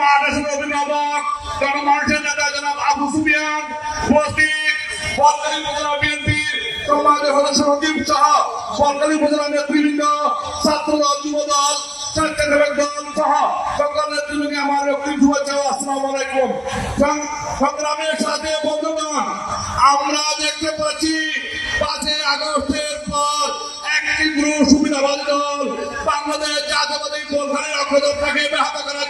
মহাদেশের অভিভাবক জনমানুষের নেতা জনাব আবু সুফিয়ান উপস্থিত। বলকালী উপজেলা বিএনপির সম্মানিত সদস্য দল যুব দল স্বেচ্ছাসেবক সাথে বন্ধুগণ, আমরা দেখতে পাচ্ছি পাঁচই আগস্টের পর একটি গ্রুপ সুবিধাবাদী দল বাংলাদেশ জাতীয়বাদী গোলখানের অগ্রদরটাকে ব্যাহত করার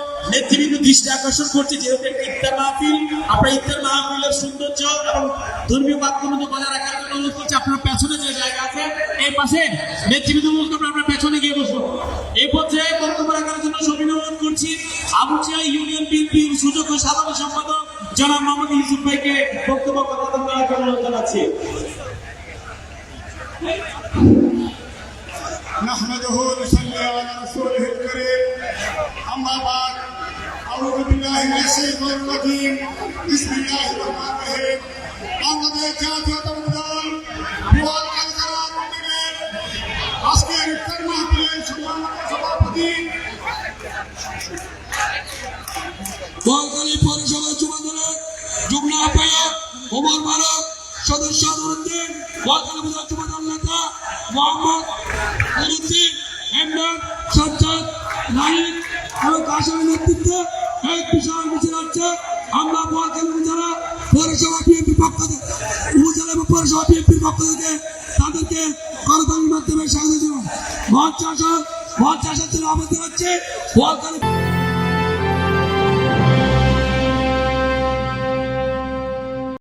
নেতৃবৃন্দ দৃষ্টি আকর্ষণ করছি, যেহেতু একটি ইফতার মাহফিল আপনার ইফতার মাহফিলের সৌন্দর্য এবং ধর্মীয় বাক্যমতো বজায় রাখার জন্য অনুরোধ করছি, আপনার পেছনে যে জায়গা আছে, এই পাশে নেতৃবৃন্দ অনুরোধ করবেন আপনার পেছনে গিয়ে বসবো। এই পর্যায়ে বক্তব্য রাখার জন্য সবিন অনুরোধ করছি আবুচিয়া ইউনিয়ন বিএনপির সুযোগ্য সাধারণ সম্পাদক জনাব মোহাম্মদ ইউসুফ ভাইকে বক্তব্য কথা জন্য অনুরোধ জানাচ্ছি। أعوذ بالله من الشيطان الرجيم بسم الله الرحمن الرحيم বাংলাদেশ জাতীয়তাবাদী দল বিভাগ কালকারা কমিটির আজকের ইফতার মাহফিলের সম্মানিত সভাপতি বলকালী পৌরসভা যুব দলের যুগ্ম আহ্বায়ক ওমর মারক সদস্য অনুদ্দিন বলকালী উপজেলা যুব দল নেতা মোহাম্মদ নুরুদ্দিন হেমদান সজ্জাদ নাহিদ এবং কাশেমের নেতৃত্বে এক বিশাল মিছিল হচ্ছে। আমরা বলকালী উপজেলা পৌরসভা, বিএনপির পক্ষ থেকে, উপজেলা এবং পৌরসভা, বিএনপির পক্ষ থেকে তাদেরকে করতালির মাধ্যমে স্বাগত জানাই। মঞ্চ আসার মঞ্চ হচ্ছে। বলকালী